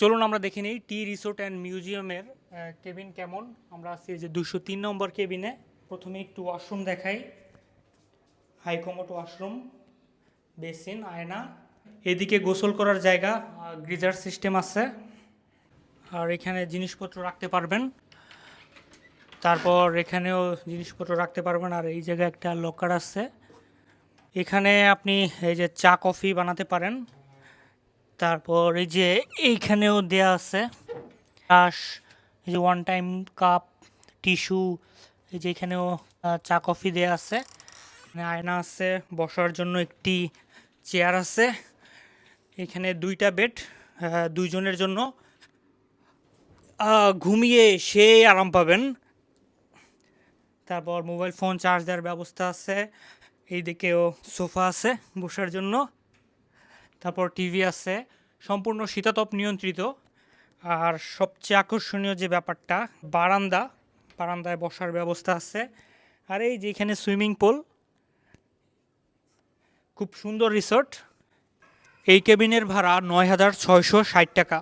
চলুন আমরা দেখে নিই টি রিসোর্ট অ্যান্ড মিউজিয়ামের কেবিন কেমন। আমরা আছি যে দুশো তিন নম্বর কেবিনে। প্রথমে একটু ওয়াশরুম দেখাই। হাইকমোট ওয়াশরুম, বেসিন, আয়না। এদিকে গোসল করার জায়গা গ্রিজার সিস্টেম আছে। আর এখানে জিনিসপত্র রাখতে পারবেন। তারপর এখানেও জিনিসপত্র রাখতে পারবেন। আর এই জায়গায় একটা লকার আছে। এখানে আপনি এই যে চা, কফি বানাতে পারেন। তারপর এই যে এইখানেও দেয়া আছে। আস এই যে ওয়ান টাইম কাপ টিস্যু এই যে এখানেও চা কফি দেয়া আছে। আয়না আছে, বসার জন্য একটি চেয়ার আছে। এখানে দুইটা বেড দুইজনের জন্য। ঘুমিয়ে সে আরাম পাবেন। তারপর মোবাইল ফোন চার্জ দেওয়ার ব্যবস্থা আছে। এইদিকেও সোফা আছে বসার জন্য। তারপর টিভি আছে, সম্পূর্ণ শীতাতপ নিয়ন্ত্রিত। আর সবচেয়ে আকর্ষণীয় যে ব্যাপারটা, বারান্দা, বারান্দায় বসার ব্যবস্থা আছে। আর এই যে এখানে সুইমিং পুল, খুব সুন্দর রিসোর্ট। এই কেবিনের ভাড়া নয় হাজার ছয়শো ষাট টাকা।